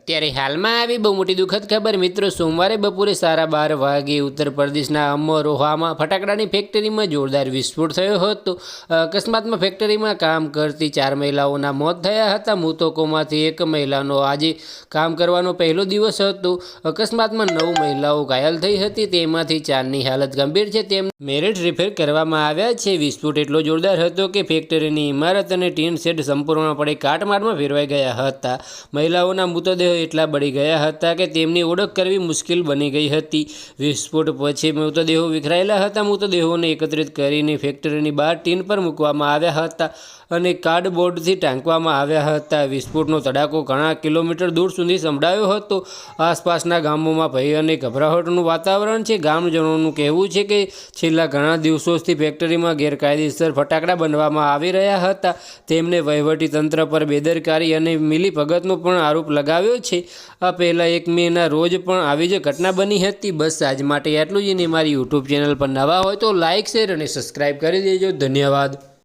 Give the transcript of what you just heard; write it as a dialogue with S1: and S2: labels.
S1: અત્યારે હાલમાં આવી બહુ મોટી દુઃખદ ખબર, મિત્રો, સોમવારે બપોરે સારા બાર વાગે ઉત્તર પ્રદેશના અમરોહામાં ફટાકડાની ફેક્ટરીમાં જોરદાર વિસ્ફોટ થયો હતો. અકસ્માતમાં ફેક્ટરીમાં કામ કરતી ચાર મહિલાઓના મોત થયા હતા. મૃતકોમાંથી એક મહિલાનો આજે કામ કરવાનો પહેલો દિવસ હતો. અકસ્માતમાં નવ મહિલાઓ ઘાયલ થઈ હતી. તેમાંથી ચારની હાલત ગંભીર છે. તેમ મેરેટ રિપેર કરવામાં આવ્યા છે. વિસ્ફોટ એટલો જોરદાર હતો કે ફેક્ટરીની ઇમારત અને ટીન શેડ સંપૂર્ણપણે કાટમાળમાં ફેરવાઈ ગયા હતા. મહિલાઓના મૃતદેહો એટલા બળી ગયા હતા કે તેમની ઓળખ કરવી મુશ્કેલ બની ગઈ હતી. વિસ્ફોટ પછી મૃતદેહો વિખરાયેલા હતા. મૃતદેહોને એકત્રિત કરીને ફેક્ટરીની બહાર ટીન પર મૂકવામાં આવ્યા હતા અને કાર્ડબોર્ડથી ટાંકવામાં આવ્યા હતા. વિસ્ફોટનો તડાકો ઘણા કિલોમીટર દૂર સુધી સંભળાયો હતો. આસપાસના ગામોમાં ભય અને ગભરાહટનું વાતાવરણ છે. ગામજનોનું કહેવું છે કે છેલ્લા ઘણા દિવસોથી ફેક્ટરીમાં ગેરકાયદેસર ફટાકડા બનવામાં આવી રહ્યા હતા. તેમને વહીવટી તંત્ર પર બેદરકારી અને મિલીભગતનો પણ આરોપ લગાવ્યો છે. આ પહેલાં એક મેના રોજ પણ આવી જ ઘટના બની હતી. બસ આજ માટે એટલું જ ને મારી યુટ્યુબ ચેનલ પર નવા હોય તો લાઇક શેર અને સબસ્ક્રાઈબ કરી દેજો. ધન્યવાદ.